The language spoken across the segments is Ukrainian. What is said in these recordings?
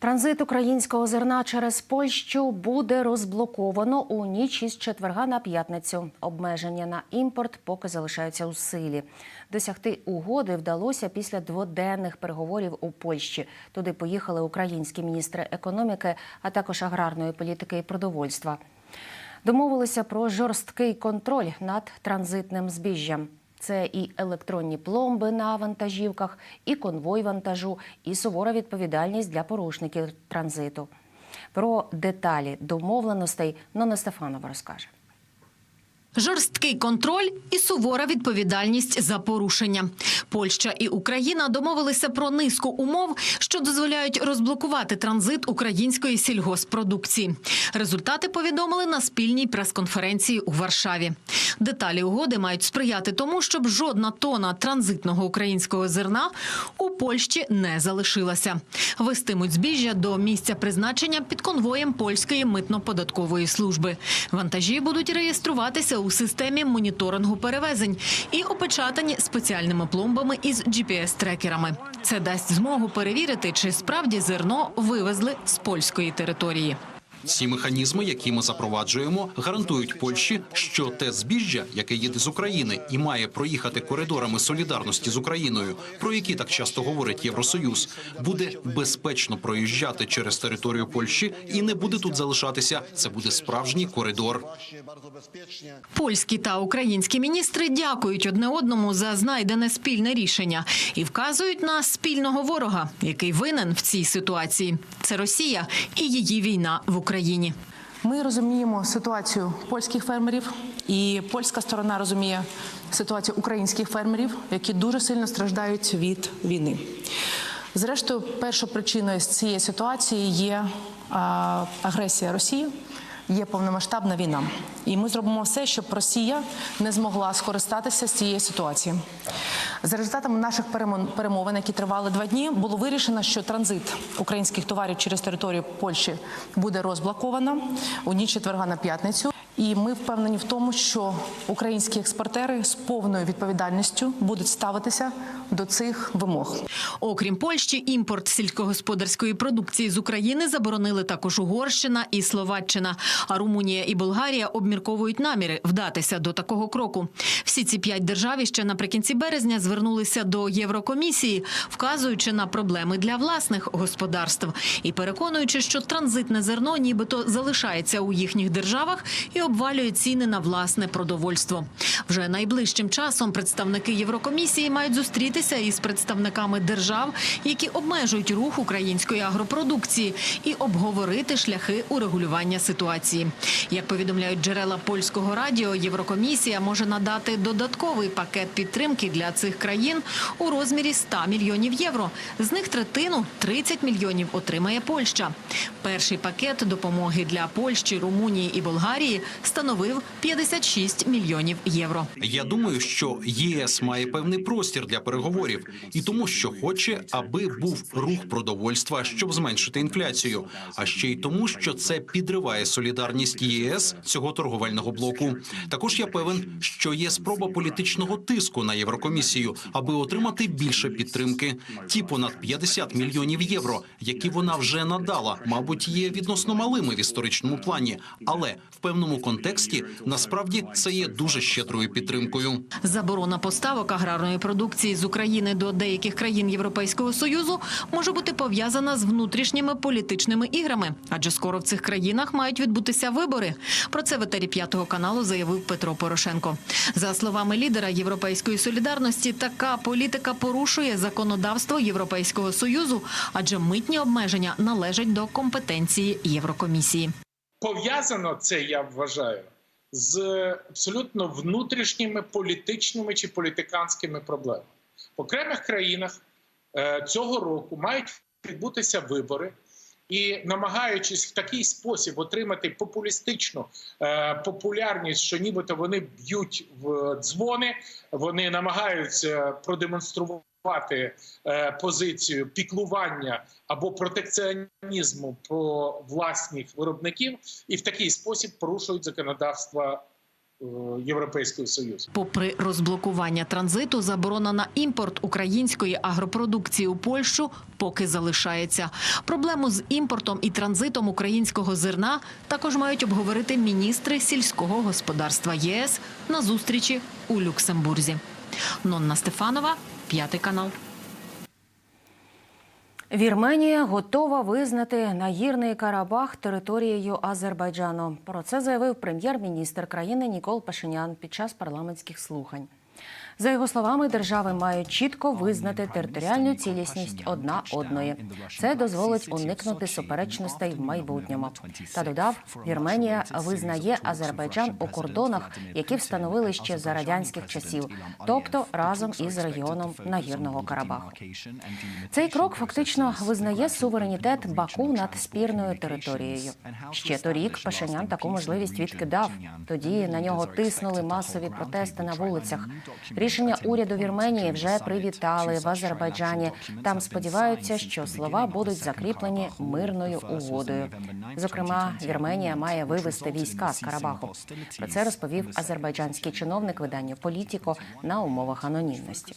Транзит українського зерна через Польщу буде розблоковано у ніч із четверга на п'ятницю. Обмеження на імпорт поки залишаються у силі. Досягти угоди вдалося після дводенних переговорів у Польщі. Туди поїхали українські міністри економіки, а також аграрної політики і продовольства. Домовилися про жорсткий контроль над транзитним збіжжям. Це і електронні пломби на вантажівках, і конвой вантажу, і сувора відповідальність для порушників транзиту. Про деталі домовленостей Нона Стефанова розкаже. Жорсткий контроль і сувора відповідальність за порушення. Польща і Україна домовилися про низку умов, що дозволяють розблокувати транзит української сільгоспродукції. Результати повідомили на спільній прес-конференції у Варшаві. Деталі угоди мають сприяти тому, щоб жодна тона транзитного українського зерна у Польщі не залишилася. Вестимуть збіжжя до місця призначення під конвоєм польської митно-податкової служби. Вантажі будуть реєструватися у системі моніторингу перевезень і опечатані спеціальними пломбами із GPS-трекерами. Це дасть змогу перевірити, чи справді зерно вивезли з польської території. Ці механізми, які ми запроваджуємо, гарантують Польщі, що те збіжжя, яке їде з України і має проїхати коридорами солідарності з Україною, про які так часто говорить Євросоюз, буде безпечно проїжджати через територію Польщі і не буде тут залишатися. Це буде справжній коридор. Польські та українські міністри дякують одне одному за знайдене спільне рішення і вказують на спільного ворога, який винен в цій ситуації. Це Росія і її війна в Україні. Ми розуміємо ситуацію польських фермерів, і польська сторона розуміє ситуацію українських фермерів, які дуже сильно страждають від війни. Зрештою, першою причиною з цієї ситуації є агресія Росії, є повномасштабна війна. І ми зробимо все, щоб Росія не змогла скористатися з цієї ситуації. За результатами наших перемовин, які тривали два дні, було вирішено, що транзит українських товарів через територію Польщі буде розблоковано у ніч четверга на п'ятницю. І ми впевнені в тому, що українські експортери з повною відповідальністю будуть ставитися до цих вимог. Окрім Польщі, імпорт сільськогосподарської продукції з України заборонили також Угорщина і Словаччина. А Румунія і Болгарія обмірковують наміри вдатися до такого кроку. Всі ці п'ять держав ще наприкінці березня звернулися до Єврокомісії, вказуючи на проблеми для власних господарств і переконуючи, що транзитне зерно нібито залишається у їхніх державах і обвалює ціни на власне продовольство. Вже найближчим часом представники Єврокомісії мають зустрітися із представниками держав, які обмежують рух української агропродукції, і обговорити шляхи урегулювання ситуації. Як повідомляють джерела польського радіо, Єврокомісія може надати додатковий пакет підтримки для цих країн у розмірі 100 мільйонів євро. З них третину 30 мільйонів отримає Польща. Перший пакет допомоги для Польщі, Румунії і Болгарії становив 56 мільйонів євро. Я думаю, що ЄС має певний простір для переговорів, і тому, що хоче, аби був рух продовольства, щоб зменшити інфляцію. А ще й тому, що це підриває солідарність ЄС цього торговельного блоку. Також я певен, що є спроба політичного тиску на Єврокомісію, аби отримати більше підтримки. Ті понад 50 мільйонів євро, які вона вже надала, мабуть, є відносно малими в історичному плані, але в певному контексті насправді це є дуже щедрою підтримкою. Заборона поставок аграрної продукції з України до деяких країн Європейського союзу може бути пов'язана з внутрішніми політичними іграми, адже скоро в цих країнах мають відбутися вибори. Про це в етері п'ятого каналу заявив Петро Порошенко. За словами лідера Європейської солідарності, така політика порушує законодавство Європейського союзу, адже митні обмеження належать до компетенції Єврокомісії. пов'язано це, я вважаю, з абсолютно внутрішніми політичними чи політиканськими проблемами. В окремих країнах е, цього року мають відбутися вибори. І намагаючись в такий спосіб отримати популістичну е, популярність, що нібито вони б'ють в дзвони, вони намагаються продемонструвати е, позицію піклування або протекціонізму про власних виробників, і в такий спосіб порушують законодавство е, Європейського Союзу. Попри розблокування транзиту, заборона на імпорт української агропродукції у Польщу поки залишається. Проблему з імпортом і транзитом українського зерна також мають обговорити міністри сільського господарства ЄС на зустрічі у Люксембурзі. Нонна Стефанова, п'ятий канал. Вірменія готова визнати нагірний Карабах територією Азербайджану. Про це заявив прем'єр-міністр країни Нікол Пашинян під час парламентських слухань. За його словами, держави мають чітко визнати територіальну цілісність одна одної. Це дозволить уникнути суперечностей в майбутньому. Та додав, Вірменія визнає Азербайджан у кордонах, які встановили ще за радянських часів, тобто разом із регіоном Нагірного Карабаху. Цей крок фактично визнає суверенітет Баку над спірною територією. Ще торік Пашинян таку можливість відкидав. Тоді на нього тиснули масові протести на вулицях. Рішення уряду Вірменії вже привітали в Азербайджані. Там сподіваються, що слова будуть закріплені мирною угодою. Зокрема, Вірменія має вивести війська з Карабаху. Про це розповів азербайджанський чиновник виданню Політіко на умовах анонімності.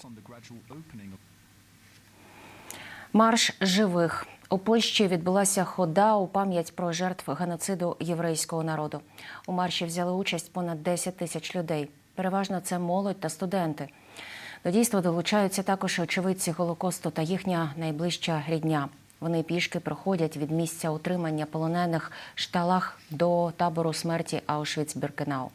Марш живих у Польщі відбулася хода у пам'ять про жертв геноциду єврейського народу. У марші взяли участь понад 10 тисяч людей. Переважно це молодь та студенти. До дійства долучаються також очевидці Голокосту та їхня найближча рідня. Вони пішки проходять від місця утримання полонених шталах до табору смерті Аушвіц-Біркенау.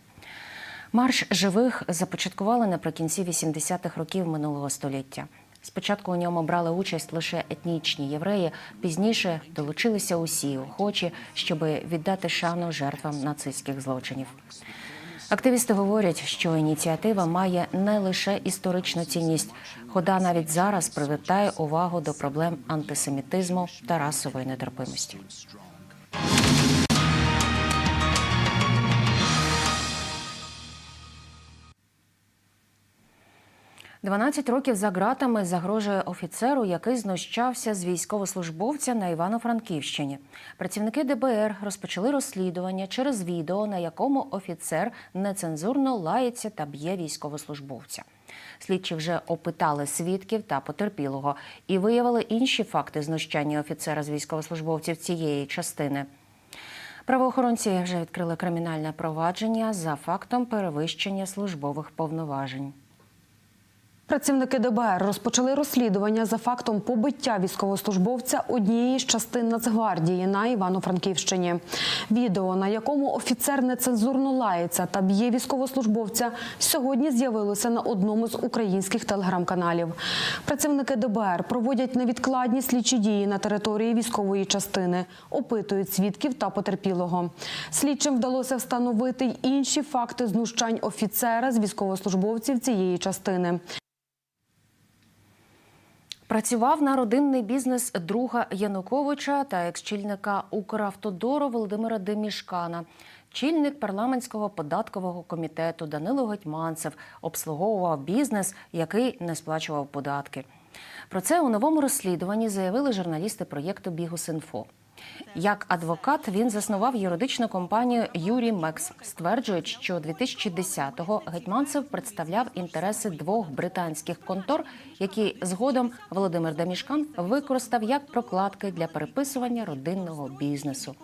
Марш живих започаткували наприкінці 80-х років минулого століття. Спочатку у ньому брали участь лише етнічні євреї, пізніше долучилися усі охочі, щоб віддати шану жертвам нацистських злочинів. Активісти говорять, що ініціатива має не лише історичну цінність, хода навіть зараз привертає увагу до проблем антисемітизму та расової нетерпимості. 12 років за ґратами загрожує офіцеру, який знущався з військовослужбовця на Івано-Франківщині. Працівники ДБР розпочали розслідування через відео, на якому офіцер нецензурно лається та б'є військовослужбовця. Слідчі вже опитали свідків та потерпілого і виявили інші факти знущання офіцера з військовослужбовців цієї частини. Правоохоронці вже відкрили кримінальне провадження за фактом перевищення службових повноважень. Працівники ДБР розпочали розслідування за фактом побиття військовослужбовця однієї з частин Нацгвардії на Івано-Франківщині. Відео, на якому офіцер нецензурно лається та б'є військовослужбовця, сьогодні з'явилося на одному з українських телеграм-каналів. Працівники ДБР проводять невідкладні слідчі дії на території військової частини, опитують свідків та потерпілого. Слідчим вдалося встановити й інші факти знущань офіцера з військовослужбовців цієї частини. Працював на родинний бізнес друга Януковича та екс-чільника Укравтодору Володимира Демішкана. Чільник парламентського податкового комітету Данило Гетьманцев обслуговував бізнес, який не сплачував податки. Про це у новому розслідуванні заявили журналісти проєкту Бігус.Інфо. Як адвокат він заснував юридичну компанію Юрі Мекс. Стверджують, що 2010-го Гетьманцев представляв інтереси двох британських контор, які згодом Володимир Дамішкан використав як прокладки для переписування родинного бізнесу.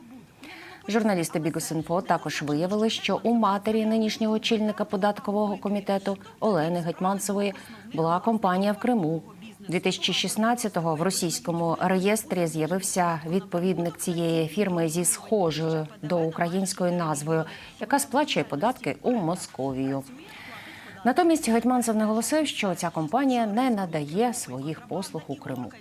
Журналісти Бігус.Інфо також виявили, що у матері нинішнього очільника податкового комітету Олени Гетьманцевої була компанія в Криму. 2016-го в російському реєстрі з'явився відповідник цієї фірми зі схожою до українською назвою, яка сплачує податки у Московію. Натомість Гетьманцев наголосив, що ця компанія не надає своїх послуг у Криму.